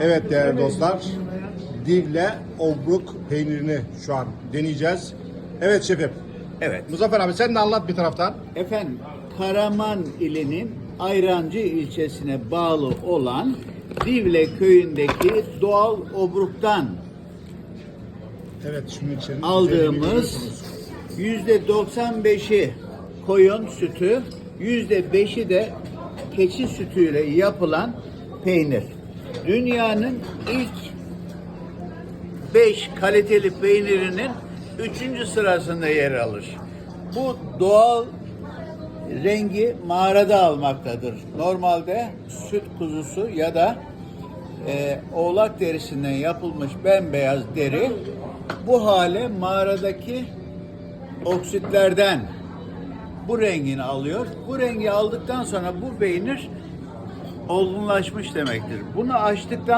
Evet değerli dostlar. Divle obruk peynirini şu an deneyeceğiz. Evet şefim. Evet. Muzaffer abi sen de anlat bir taraftan. Efendim Karaman ilinin Ayrancı ilçesine bağlı olan Divle köyündeki doğal obruktan Evet şunun için aldığımız yüzde 95'i koyun sütü, yüzde 5'i de keçi sütüyle yapılan peynir. Dünyanın ilk 5 kaliteli peynirinin 3. sırasında yer alır. Bu doğal rengi mağarada almaktadır. Normalde süt kuzusu ya da e, oğlak derisinden yapılmış bembeyaz deri bu hale mağaradaki oksitlerden bu rengini alıyor. Bu rengi aldıktan sonra bu peynir olgunlaşmış demektir. Bunu açtıktan